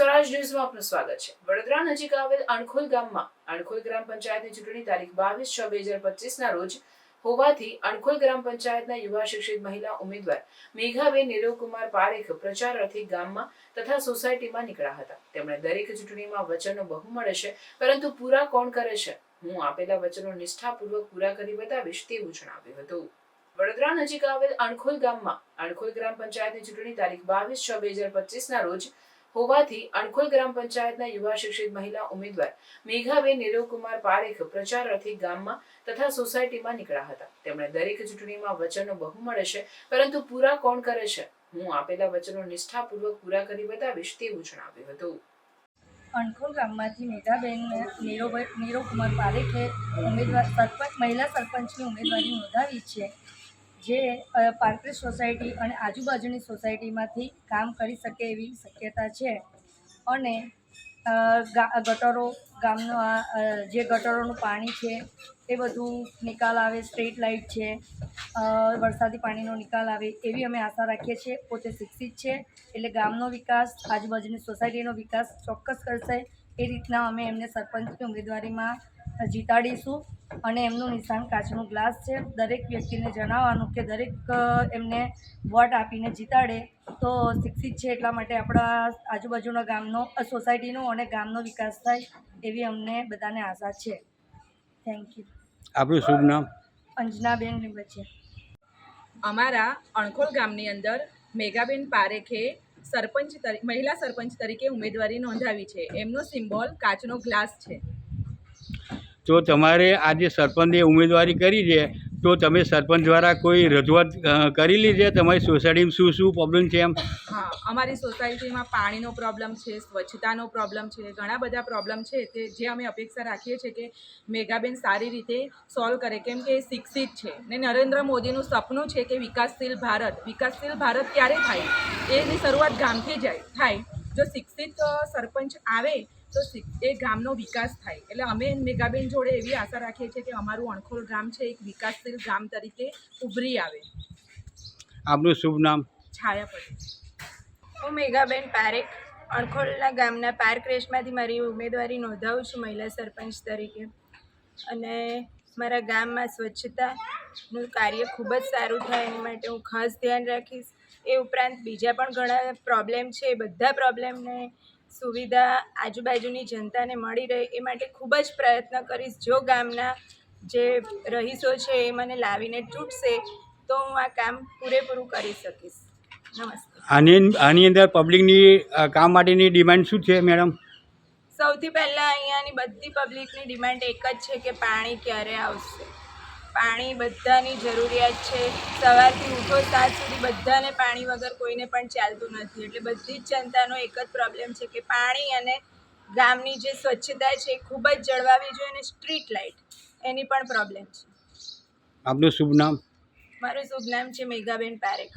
સ્વરાજ ન્યૂઝમાં આપનું સ્વાગત છે. વડોદરા નજીક આવેલ અણખોલ ગામમાં અણખોલ ગ્રામ પંચાયતની ચૂંટણી તારીખ બાવીસ છ બે હજાર પચીસના રોજ હોવાથી અણખોલ ગ્રામ પંચાયતના યુવા શિક્ષિત મહિલા ઉમેદવાર મેઘાબેન નીરવકુમાર પારેખ પ્રચાર અર્થે ગામમાં તથા સોસાયટીમાં નીકળ્યા હતા. તેમણે દરેક ચૂંટણીમાં વચનો બહુ મળે છે, પરંતુ પૂરા કોણ કરે છે? હું આપેલા વચનો નિષ્ઠાપૂર્વક પૂરા કરી બતાવીશ તેવું જણાવ્યું હતું. વડોદરા નજીક આવેલ અણખોલ ગામમાં અણખોલ ગ્રામ પંચાયતની ચૂંટણી તારીખ બાવીસ છ બે હજાર પચીસના રોજ હોવાથી અણખોલ ગ્રામ પંચાયતના યુવા શિક્ષિત મહિલા ઉમેદવાર મેઘાબેન નીરવકુમાર પારેખ પ્રચાર અર્થે ગામમાં તથા સોસાયટીમાં નીકળ્યા હતા. તેમણે દરેક ચૂંટણીમાં વચનો બહુ મળે છે, પરંતુ પૂરા કોણ કરે છે? હું આપેલા વચનો નિષ્ઠાપૂર્વક પૂરા કરી બતાવીશ તેવું જણાવ્યું હતું. અણખોલ ગામમાંથી મેઘાબેન નીરોભાઈ નીરવકુમાર પારેખે ઉમેદવાર, સરપંચ, મહિલા સરપંચની ઉમેદવારી નોંધાવી છે. જે પાર્કરી સોસાયટી અને આજુબાજુની સોસાયટીમાંથી કામ કરી શકે એવી શક્યતા છે. અને ગટરો, ગામનો આ જે ગટરોનું પાણી છે, એ બધું નિકાલ આવે, સ્ટ્રીટ લાઇટ છે વરસાદી પાણીનો નિકાલ આવે એવી અમે આશા રાખીએ છીએ. પોતે શિક્ષિત છે, એટલે ગામનો વિકાસ, આજુબાજુની સોસાયટીનો વિકાસ ચોક્કસ કરશે. એ રીતના અમે એમને સરપંચની ઉમેદવારીમાં જીતાડીશું અને એમનું નિશાન કાચનું ગ્લાસ છે. દરેક વ્યક્તિને જણાવવાનું કે દરેક એમને વોટ આપીને જીતાડે તો શિક્ષિત છે એટલા માટે આપણા આજુબાજુના ગામનો સોસાયટીનો અને ગામનો વિકાસ થાય એવી અમને બધાને આશા છે. થેન્ક યુ આપણું શુભ નામ? અંજનાબેન છે અમારા અણખોલ ગામની અંદર મેઘાબેન પારેખે સરપંચ તરી મહિલા સરપંચ તરીકે ઉમેદવારી નોંધાવી છે. એમનો સિમ્બોલ કાચનો ગ્લાસ છે. તો તમારે આજે સરપંચની ઉમેદવારી કરી છે, તો તમે સરપંચ દ્વારા કોઈ રજૂઆત કરી કરેલી છે? તમારી સોસાયટીમાં શું શું પ્રોબ્લેમ છે એમ? હા, અમારી સોસાયટીમાં પાણીનો પ્રોબ્લેમ છે, સ્વચ્છતાનો પ્રોબ્લેમ છે, ઘણા બધા પ્રોબ્લેમ છે તે જે અમે અપેક્ષા રાખીએ છીએ કે મેઘાબેન સારી રીતે સોલ્વ કરે. કેમ કે શિક્ષિત છે ને નરેન્દ્ર મોદીનું સપનું છે કે વિકાસશીલ ભારત વિકાસશીલ ભારત ક્યારે થાય? એની શરૂઆત ગામથી જાય થાય. જો શિક્ષિત સરપંચ આવે તો એ ગામનો વિકાસ થાય. એટલે અમે મેઘાબેન જોડે એવી આશા રાખીએ છીએ કે અમારું અણખોલ ગામ છે એક વિકાસશીલ ગામ તરીકે ઉભરી આવે. આપનું શુભ નામ? છાયા પટેલ હું મેઘાબેન પારેખ. અણખોલના ગામના પાર્ક રેસમાંથી મારી ઉમેદવારી નોંધાવું છું મહિલા સરપંચ તરીકે. અને મારા ગામમાં સ્વચ્છતાનું કાર્ય ખૂબ જ સારું થાય એની માટે હું ખાસ ધ્યાન રાખીશ. એ ઉપરાંત બીજા પણ ઘણા પ્રોબ્લેમ છે બધા પ્રોબ્લેમને સુવિધા આજુબાજુની જનતાને મળી રહે એ માટે ખૂબ જ પ્રયત્ન કરીશ. જો ગામના જે રહીશો છે એ મને લાવીને તૂટશે તો હું આ કામ પૂરેપૂરું કરી શકીશ. નમસ્તે. આની આની અંદર પબ્લિકની કામ માટેની ડિમાન્ડ શું છે મેડમ? સૌથી પહેલાં અહીંયાની બધી પબ્લિકની ડિમાન્ડ એક જ છે કે પાણી ક્યારે આવશે. પાણી બધાની જરૂરિયાત છે. સવારથી ઉઠો સાત સુધી બધાને પાણી વગર કોઈને પણ ચાલતું નથી. એટલે બધી જ જનતાનો એક જ પ્રોબ્લેમ છે કે પાણી અને ગામની જે સ્વચ્છતા છે એ ખૂબ જ જળવાવી જોઈએ અને સ્ટ્રીટ લાઇટ એની પણ પ્રોબ્લેમ છે. આપનું શુભ નામ? મારું શુભ નામ છે મેઘાબેન પારેખ.